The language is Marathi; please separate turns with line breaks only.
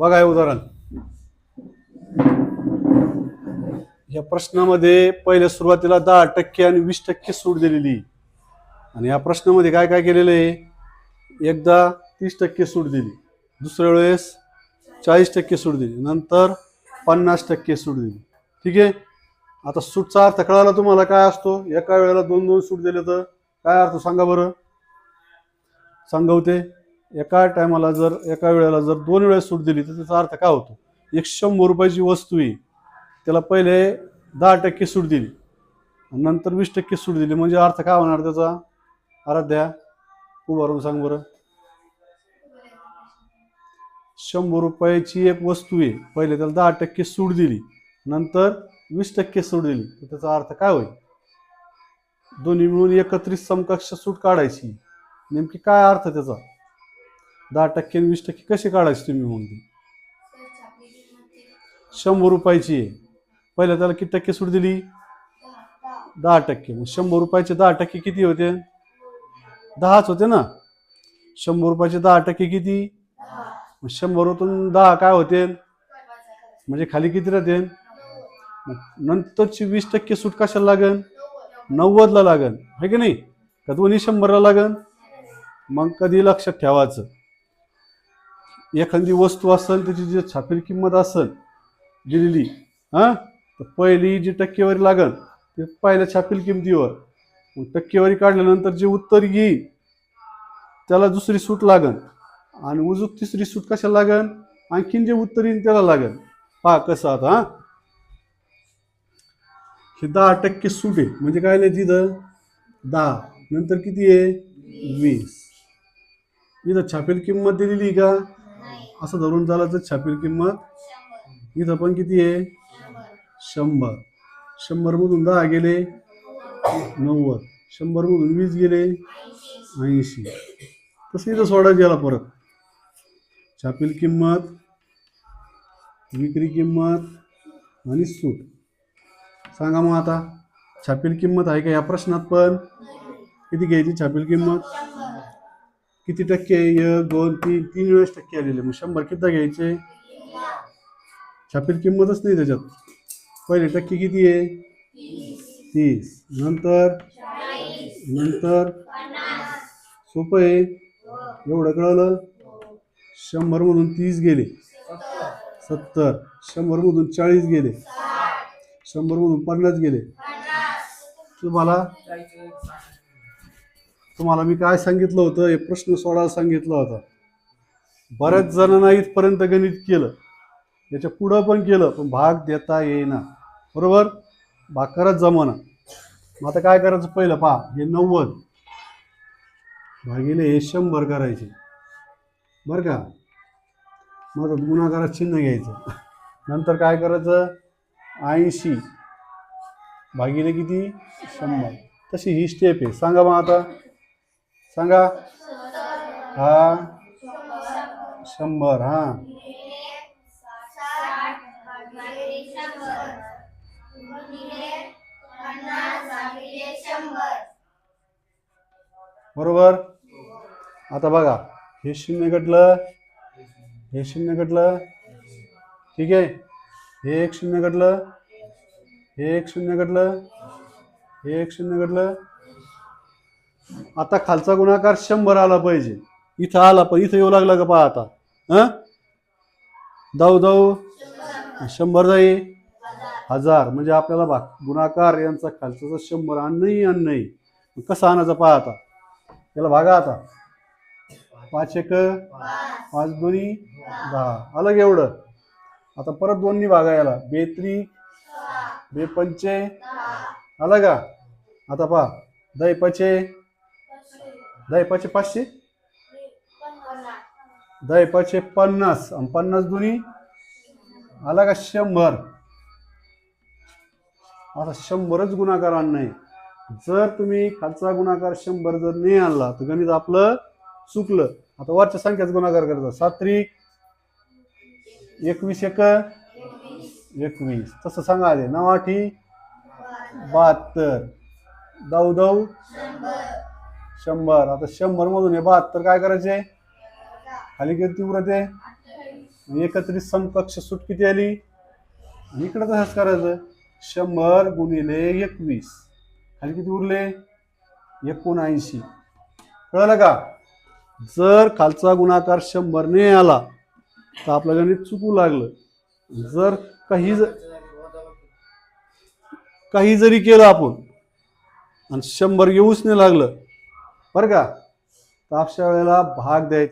बघा हे उदाहरण. या प्रश्नामध्ये पहिल्या सुरुवातीला दहा टक्के आणि वीस टक्के सूट दिलेली. आहे. आणि या प्रश्नामध्ये काय काय केलेलं आहे? एकदा तीस टक्के सूट दिली. दुसऱ्या वेळेस चाळीस टक्के सूट दिली. नंतर पन्नास टक्के सूट दिली. ठीक आहे? आता सूटचा अर्थ कळाला तुम्हाला? काय असतो? एका वेळेला दोन दोन सूट दिले तर काय अर्थ सांगा बरं? सांगवते. एका टायमाला जर एका वेळेला जर दोन वेळेस सूट दिली तर त्याचा अर्थ काय होतो? एक शंभर रुपयाची वस्तू आहे त्याला पहिले दहा टक्के सूट दिली आणि नंतर वीस टक्के सूट दिली. म्हणजे अर्थ काय होणार त्याचा? आराध्या उभारून सांग बरं. शंभर रुपयाची एक वस्तू आहे पहिले त्याला दहा टक्के सूट दिली नंतर वीस टक्के सूट दिली. तर त्याचा अर्थ काय होईल? दोन्ही मिळून एकत्रित समकक्ष सूट काढायची. नेमकी काय अर्थ त्याचा? दहा टक्के वीस टक्के कसे काढायचे तुम्ही म्हणून शंभर रुपयाची आहे. पहिल्या त्याला किती टक्के सूट दिली? दहा टक्के. मग शंभर रुपयाचे दहा टक्के किती होते? दहाच होते ना? शंभर रुपयाचे दहा टक्के किती? मग शंभरतून दहा काय होते? म्हणजे खाली किती राहते? मग नंतरची वीस टक्के सूट कशाला लागन नव्वदला लागन आहे की नाही? का दोन्ही शंभरला लागन मग कधी लक्षात ठेवायचं? एखादी वस्तू असेल त्याची जी छापील किंमत असेल दिलेली हां? तर पहिली जी टक्केवारी लागेल ते पहिल्या छापील किमतीवर. मग टक्केवारी काढल्यानंतर जे उत्तर येईल त्याला दुसरी सूट लागन आणि उजूक तिसरी सूट कशा लागन आणखीन जे उत्तर येईल त्याला लागन पहा कसं आता हां? हे दहा टक्के सूट आहे. म्हणजे काय नाही तिथं? दहा. नंतर किती आहे? वीस. इथं छापील किंमत दिलेली का? असं धरून झालं तर छापील किंमत इथं पण किती आहे? शंभर. शंभरमधून दहा गेले नव्वद. शंभरमधून वीस गेले ऐंशी. तसं इथं सोडायचं याला परत. छापील किंमत विक्री किंमत आणि सूट. सांगा मग आता छापील किंमत आहे का या प्रश्नात पण? किती घ्यायची छापील किंमत? किती टक्के एक दोन तीन तीन वेळेस टक्के आलेले. मग शंभर किती घ्यायचे? छापील किंमतच नाही त्याच्यात. पहिले टक्के किती आहे? तीस. नंतर? नंतर? सोपं आहे. एवढं कळलं? शंभरमधून तीस गेले. सत्तर. शंभरमधून चाळीस गेले. शंभरमधून पन्नास गेले. तुम्हाला? तुम्हाला मी काय सांगितलं होतं? हे प्रश्न सोडायला सांगितलं होता. बऱ्याच जणांना इथपर्यंत गणित केलं. याच्या पुढं पण केलं पण भाग देता येईना. बरोबर? भाग करत जमाना. मग आता काय करायचं पहिलं? पहा हे नव्वद. भागिले हे शंभर करायचे. बरं का? मग आता गुणाकारात चिन्ह घ्यायचं. नंतर काय करायचं? ऐंशी. भागिले किती? शंभर. तशी ही स्टेप आहे. सांगा मग आता. सांगा. हा. शंभर हा. बरोबर. आता बघा हे शून्य घटलं हे शून्य घटलं. ठीक आहे? हे एक शून्य घटलं हे एक शून्य घटलं हे एक शून्य घटलं. आता खालचा गुणाकार शंभर आला पाहिजे. इथं आला पण इथं येऊ लागला का पहा आता? हं? जाऊ जाऊ. शंभर जाई. हजार. म्हणजे आपल्याला भाग गुणाकार यांचा खालचा शंभर आणणंही आणणंही. कसं आणायचं पहा आता? त्याला भागा आता. पाच एक पाच दोन्ही दहा. आलं एवढं? आता परत दोन्ही भागा याला. बेत्री बेपंचे. आलं का? आता पहा. दही पचे. दहा पाचशे पाचशे? दहा पाचशे पन्नास. आणि पन्नास दोन्ही? आला का शंभर? आता शंभरच गुणाकार आणणं आहे. जर तुम्ही खालचा गुणाकार शंभर जर नाही आणला तर गणित आपलं चुकलं. आता वरच्या संख्याच गुणाकार करायचा सात्रिक एकवीस एक. एकवीस. तसं सांगा आले नऊ आठी बहात्तर. दौ दऊ शंभर. आता शंभर मधून हे बहात्तर काय करायचे? खाली किती तीव्रते एकत्रित समकक्ष सूट किती आली? इकडे तसंच करायचं. शंभर गुणिले एकवीस. खाली किती उरले? एकोणऐंशी. कळलं का? जर खालचा गुणाकार शंभरने आला तर आपलं गणित चुकू लागलं. जर काही ज- काही जरी केलं आपण आणि शंभर येऊच नाही लागलं बरं का? तर अशा वेळेला भाग द्यायचा.